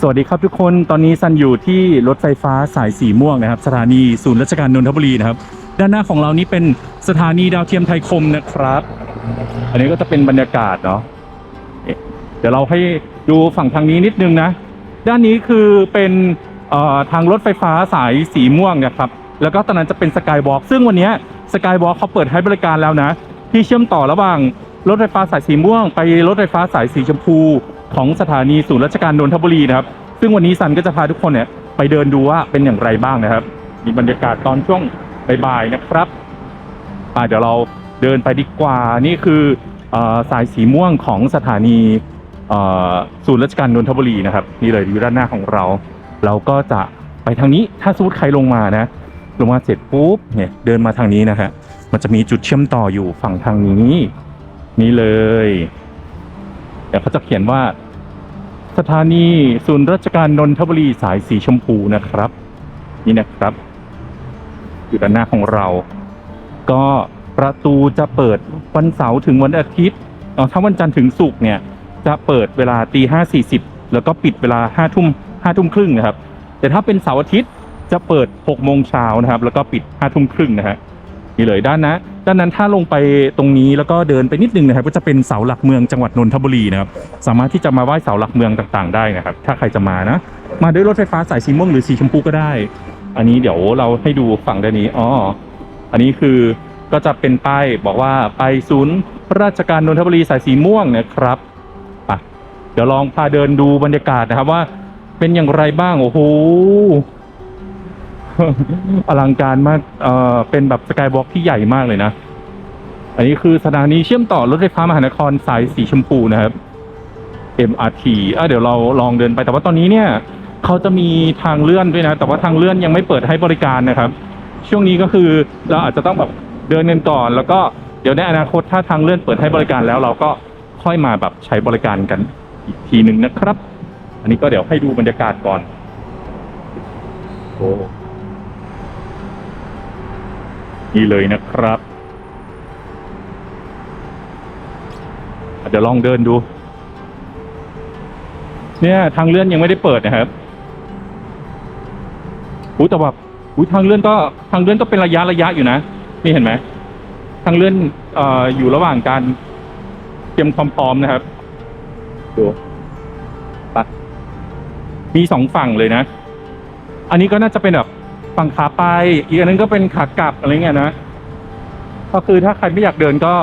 สวัสดีครับทุกคนตอนนี้ซันอยู่ที่รถไฟฟ้าสายสีม่วงนะครับ สถานีศูนย์ราชการนนทบุรีนะครับ ด้านหน้าของเรานี่เป็นสถานีดาวเทียมไทยคมนะครับ อันนี้ก็จะเป็นบรรยากาศเนาะเดี๋ยวเราให้ดูฝั่งทางนี้นิดนึงนะ ด้านนี้คือเป็นทางรถไฟฟ้าสายสีม่วงนะครับ แล้วก็ตอนนั้นจะเป็นสกายวอล์กซึ่งวันนี้สกายวอล์กเขาเปิดให้บริการแล้วนะ ที่เชื่อมต่อระหว่างรถไฟฟ้าสายสีม่วง ไปรถไฟฟ้าสายสีชมพู ของสถานีศูนย์ราชการนนทบุรีนะครับ ซึ่งวันนี้ซันก็จะพาทุกคนเนี่ยไปเดินดูว่าเป็นอย่างไรบ้างนะครับ มีบรรยากาศตอนช่วงบ่ายๆนะครับอ่าเดี๋ยวเราเดินไปดีกว่านี่คืออสายสีม่วงของสถานีศูนย์ราชการนนทบุรีนะครับนี่เลยอยู่ด้านหน้าของเรา เราก็จะไปทางนี้ถ้าสมมติใครลงมานะ ลงมาเสร็จปุ๊บเนี่ยเดินมาทางนี้นะฮะมันจะมีจุดเชื่อมต่ออยู่ฝั่งทางนี้ นี่เลย เดี๋ยเขาจะเขียนว่า สถานีศูนย์ราชการนนทบุรีสายสีชมพูนะครับ นี่นะครับ อยู่ด้านหน้าของเรา ก็ประตูจะเปิดวันเสาร์ถึงวันอาทิตย์เอ่อถ้าวันจันทร์ถึงศุกร์เนี่ย จะเปิดเวลาตีห้าสี่สิบแล้วก็ปิดเวลาห้าทุ่มห้าทุ่มครึ่งนะครับ แต่ถ้าเป็นเสาร์อาทิตย์จะเปิดหกโมงเช้านะครับ แล้วก็ปิดห้าทุ่มครึ่งนะฮะนี่เลยด้านนะ ด้านนั้นถ้าลงไปตรงนี้แล้วก็เดินไปนิดนึงนะครับก็จะเป็นเสาหลักเมืองจังหวัดนนทบุรีนะครับสามารถที่จะมาไหว้เสาหลักเมืองต่างๆ ได้นะครับ ถ้าใครจะมานะ มาด้วยรถไฟฟ้าสายสีม่วงหรือสีชมพูก็ได้ อันนี้เดี๋ยวเราให้ดูฝั่งด้านนี้อ๋ออันนี้คือก็จะเป็นป้ายบอกว่าไปศูนย์ราชการนนทบุรีสายสีม่วงนะครับเดี๋ยวลองพาเดินดูบรรยากาศนะครับว่าเป็นอย่างไรบ้างโอ้โห อลังการมากเอ่อเป็นแบบสกายวอล์กที่ใหญ่มากเลยนะ อันนี้คือสถานีเชื่อมต่อรถไฟฟ้ามหานครสายสีชมพูนะครับ MRT อะเดี๋ยวเราลองเดินไป แต่ว่าตอนนี้เนี่ยเขาจะมีทางเลื่อนด้วยนะ แต่ว่าทางเลื่อนยังไม่เปิดให้บริการนะครับ ช่วงนี้ก็คือเราอาจจะต้องแบบเดินกันก่อน แล้วก็เดี๋ยวในอนาคตถ้าทางเลื่อนเปิดให้บริการแล้ว เราก็ค่อยมาแบบใช้บริการกันอีกทีหนึ่งนะครับ อันนี้ก็เดี๋ยวให้ดูบรรยากาศก่อนโอ้ นี่เลยนะครับเดี๋ยวลองเดินดู เนี่ย ทางเลื่อนยังไม่ได้เปิดนะครับอู้แต่แบบอู้ทางเลื่อนก็ทางเลื่อนก็เป็นระยะระยะอยู่นะนี่เห็นไหมทางเลื่อนอออยู่ระหว่างการเตรียมความพร้อมนะครับดูไปมีสองฝั่งเลยนะ อันนี้ก็น่าจะเป็นแบบ ฝั่งขาไป อีกอันนึงก็เป็นขากลับอะไรเงี้ยนะ ก็คือถ้าใครไม่อยากเดินก็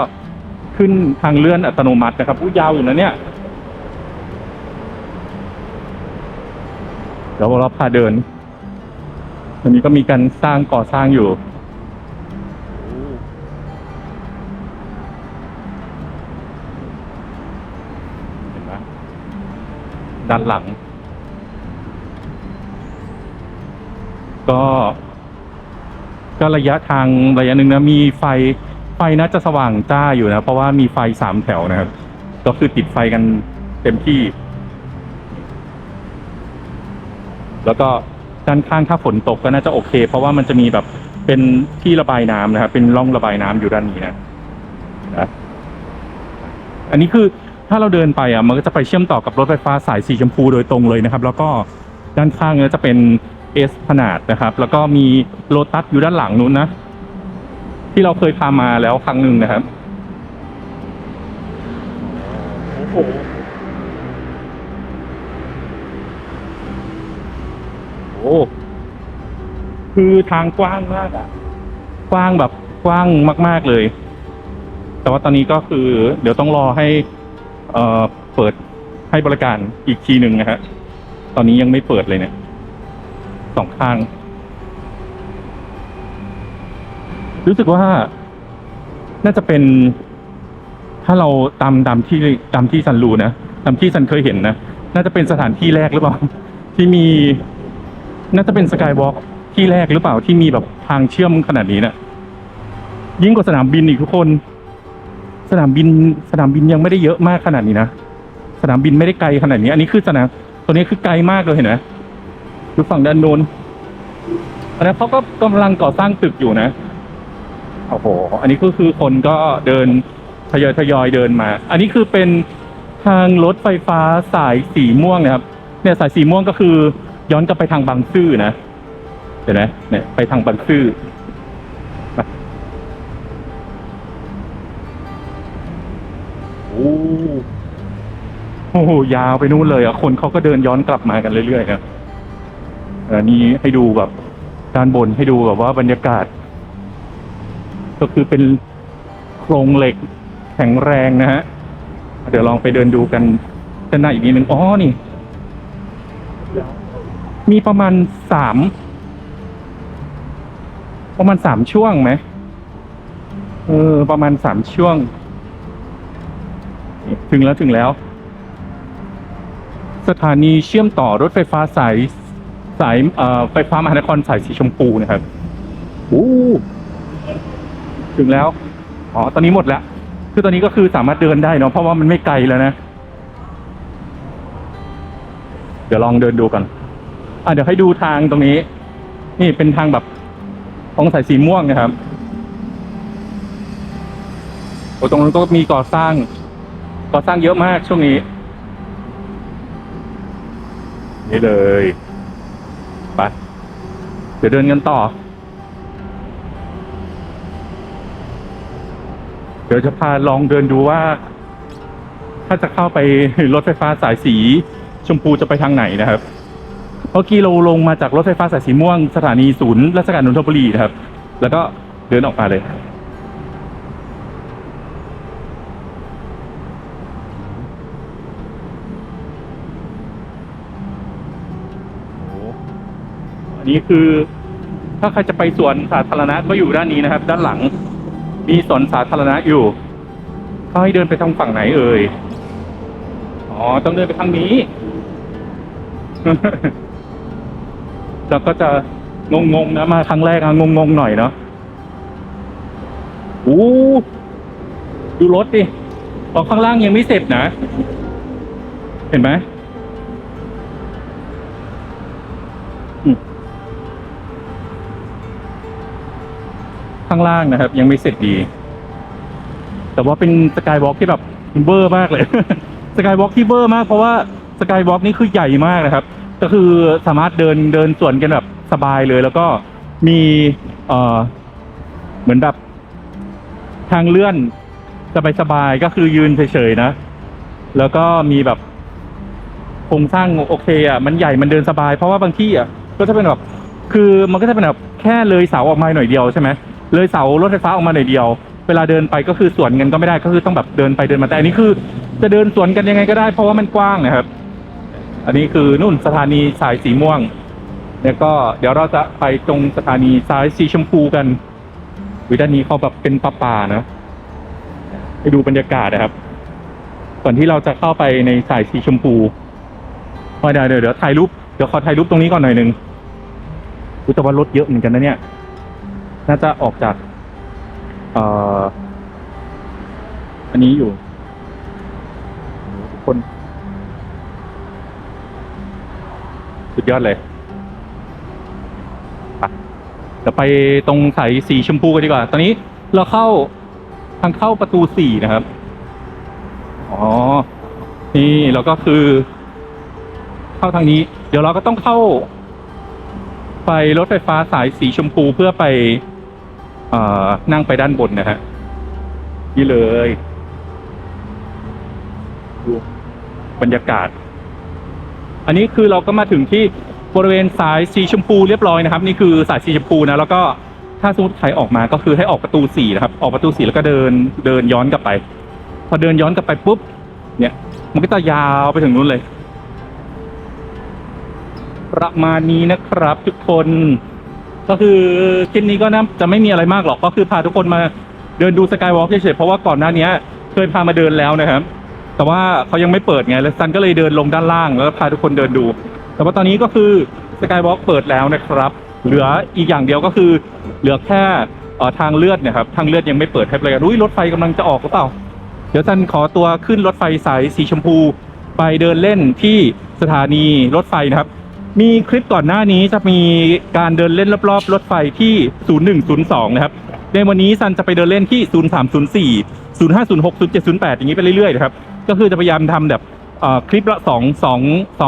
ขึ้นทางเลื่อนอัตโนมัตินะครับอู้ยาวอยู่นะเนี่ยเดี๋ยวเราพาเดินอันนี้ก็มีการสร้างก่อสร้างอยู่เห็นไหมด้านหลัง ก็ ก็ระยะทางระยะหนึ่งนะมีไฟไฟน่าจะสว่างจ้าอยู่นะ เพราะว่ามีไฟสามแถวนะครับ ก็คือติดไฟกันเต็มที่ แล้วก็ด้านข้างถ้าฝนตกก็น่าจะโอเค เพราะว่ามันจะมีแบบเป็นที่ระบายน้ำนะครับ เป็นร่องระบายน้ำอยู่ด้านนี้นะนะอันนี้คือถ้าเราเดินไปอะมันก็จะไปเชื่อมต่อกับรถไฟฟ้าสายสีชมพูโดยตรงเลยนะครับ แล้วก็ด้านข้างนี้จะเป็น เอสขนาดนะครับ แล้วก็มีโลตัสอยู่ด้านหลังนู้นนะ ที่เราเคยพามาแล้วครั้งหนึ่งนะครับโอ้โหโอ้คือทางกว้างมากอะกว้างแบบกว้างมาก ๆเลย แต่ว่าตอนนี้ก็คือ เดี๋ยวต้องรอให้ เอ่อเปิดให้บริการอีกทีหนึ่งนะฮะตอนนี้ยังไม่เปิดเลยเนี่ย สองข้าง รู้สึกว่าน่าจะเป็น ถ้าเราตามตามที่ตามที่สันรู้นะตามที่สันเคยเห็นนะน่าจะเป็นสถานที่แรกหรือเปล่า ที่มี น่าจะเป็นสกายวอล์กที่แรกหรือเปล่าที่มีแบบทางเชื่อมขนาดนี้เนะ่ะยิ่งกว่าสนามบินอีกทุกคน สนามบินสนามบินยังไม่ได้เยอะมากขนาดนี้นะสนามบินไม่ได้ไกลขนาดนี้ อันนี้คือสนามตัวนี้คือไกลมากเลยเห็นไหม ดูฝั่งด้านโน้นอันนั้นเขาก็กำลังก่อสร้างตึกอยู่นะโอ้โห อันนี้ก็คือคนก็เดินทยอยทยอยเดินมา อันนี้คือเป็นทางรถไฟฟ้าสายสีม่วงนะครับ เนี่ยสายสีม่วงก็คือย้อนกลับไปทางบางซื่อนะเห็นไหมเนี่ยไปทางบางซื่อโอ้โอ้โหยาวไปนู่นเลยอะคนเขาก็เดินย้อนกลับมากันเรื่อยๆครับ อันนี้ให้ดูแบบด้านบนให้ดูแบบว่าบรรยากาศ ก็คือเป็นโครงเหล็กแข็งแรงนะฮะ เดี๋ยวลองไปเดินดูกันด้านหน้าอีกนิดนึงอ๋อนี่ มีประมาณสามประมาณสามช่วงไหมเออ ประมาณสามช่วง ถึงแล้วถึงแล้ว สถานีเชื่อมต่อรถไฟฟ้าสาย สายเอ่อไฟฟ้ามหานครสายสีชมพูนะครับโอ้ถึงแล้ว อ๋อ ตอนนี้หมดแล้ว คือตอนนี้ก็คือสามารถเดินได้เนาะ เพราะว่ามันไม่ไกลแล้วนะ เดี๋ยวลองเดินดูกันอะเดี๋ยวให้ดูทางตรงนี้ นี่เป็นทางแบบของสายสีม่วงนะครับ โอ้ตรงนั้นก็มีก่อสร้าง ก่อสร้างเยอะมากช่วงนี้ นี่เลย ไปเดี๋ยวเดินกันต่อ เดี๋ยวจะพาลองเดินดูว่า ถ้าจะเข้าไปรถไฟฟ้าสายสี ชมพูจะไปทางไหนนะครับเมื่อกี้เราลงมาจากรถไฟฟ้าสายสีม่วงสถานีศูนย์ราชการนนทบุรีนะครับ แล้วก็เดินออกมาเลย อันนี้คือ ถ้าใครจะไปสวนสาธารณะก็อยู่ด้านนี้นะครับ ด้านหลัง มีสวนสาธารณะอยู่เขาให้เดินไปทางฝั่งไหนเอ่ยอ๋อต้องเดินไปทางนี้เราก็จะงงๆนะมาครั้งแรกอะงงๆหน่อยเนาะโอ้ดูรถดิตอนข้างล่างยังไม่เสร็จนะ เห็นไหม ข้างล่างนะครับ ยังไม่เสร็จดี แต่ว่าเป็นสกายวอล์กที่แบบเบอร์มากเลย สกายวอล์กที่เบอร์มากเพราะว่าสกายวอล์กนี่คือใหญ่มากนะครับ ก็คือสามารถเดินเดินสวนกันแบบสบายเลย แล้วก็มีเอ่อเหมือนแบบทางเลื่อนสบายสบายๆก็คือยืนเฉยๆนะ แล้วก็มีแบบโครงสร้างโอเคอะมันใหญ่มันเดินสบาย เพราะว่าบางที่อะก็จะเป็นแบบคือมันก็จะเป็นแบบแค่เลยเสาออกมาหน่อยเดียวใช่ไหม เลยเสารถไฟฟ้าออกมาหน่อยเดียว เวลาเดินไปก็คือสวนกันก็ไม่ได้ก็คือต้องแบบเดินไปเดินมาแต่อันนี้คือ จะเดินสวนกันยังไงก็ได้เพราะว่ามันกว้างนะครับ อันนี้คือนู่นสถานีสายสีม่วงแล้วก็เดี๋ยวเราจะไปตรงสถานีสายสีชมพูกันวิด้านนี้เขาแบบเป็นป่าป่าๆนะไปดูบรรยากาศนะครับก่อนที่เราจะเข้าไปในสายสีชมพูพอเดี๋ยวเดี๋ยวเดี๋ยวถ่ายรูปเดี๋ยวขอถ่ายรูปตรงนี้ก่อนหน่อยหนึ่งอุยแต่ว่ารถเยอะเหมือนกันนะเนี่ย น่าจะออกจากเอ่ออันนี้อยู่ทุกคน สุดยอดเลยไปเดี๋ยวไปตรงสายสีชมพูกันดีกว่า ตอนนี้เราเข้าทางเข้าประตูสี่นะครับ อ๋อ นี่เราก็คือ เข้าทางนี้ เดี๋ยวเราก็ต้องเข้า ไปรถไฟฟ้าสายสีชมพูเพื่อไป นั่งไปด้านบนนะฮะนี่เลยดูบรรยากาศ อันนี้คือเราก็มาถึงที่บริเวณสายสีชมพูเรียบร้อยนะครับ นี่คือสายสีชมพูนะแล้วก็ถ้าสมมติใครออกมาก็คือให้ออกประตูสี่นะครับ ออกประตูสี่แล้วก็เดินเดินย้อนกลับไป พอเดินย้อนกลับไปปุ๊บ เนี่ย มันก็จะยาวไปถึงนู้นเลย ประมาณนี้นะครับทุกคน ก็คือคลิปนี้ก็นะจะไม่มีอะไรมากหรอกก็คือพาทุกคนมาเดินดูสกายวอล์กเฉยๆเพราะว่าก่อนหน้านี้เคยพามาเดินแล้วนะครับ แต่ว่าเขายังไม่เปิดไงแล้วซันก็เลยเดินลงด้านล่างแล้วพาทุกคนเดินดู แต่ว่าตอนนี้ก็คือสกายวอล์กเปิดแล้วนะครับ เหลืออีกอย่างเดียวก็คือ เหลือแค่ทางเลือดเนะครับทางเลือดยังไม่เปิดให้บริการอุ้ยรถไฟกำลังจะออกหรือเปล่า เดี๋ยวซันขอตัวขึ้นรถไฟสายสีชมพู ไปเดินเล่นที่สถานีรถไฟนะครับ มีคลิปก่อนหน้านี้จะมีการเดินเล่นรอบๆรถไฟที่ 0102 นะครับ ในวันนี้ซันจะไปเดินเล่นที่ 0304 0506 0708 อย่างนี้ไปเรื่อยๆนะครับ ก็คือจะพยายามทำแบบคลิปละสอ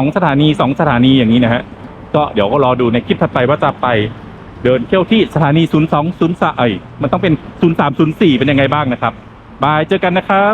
งสถานีสองสถานีอย่างนี้นะฮะ ก็เดี๋ยวก็รอดูในคลิปถัดไปว่าจะไปเดินเที่ยวที่สถานี 0 2 0 3เอ้ยมันต้องเป็น 0 3 0 4 เป็นยังไงบ้างนะครับ บาย เจอกันนะครับ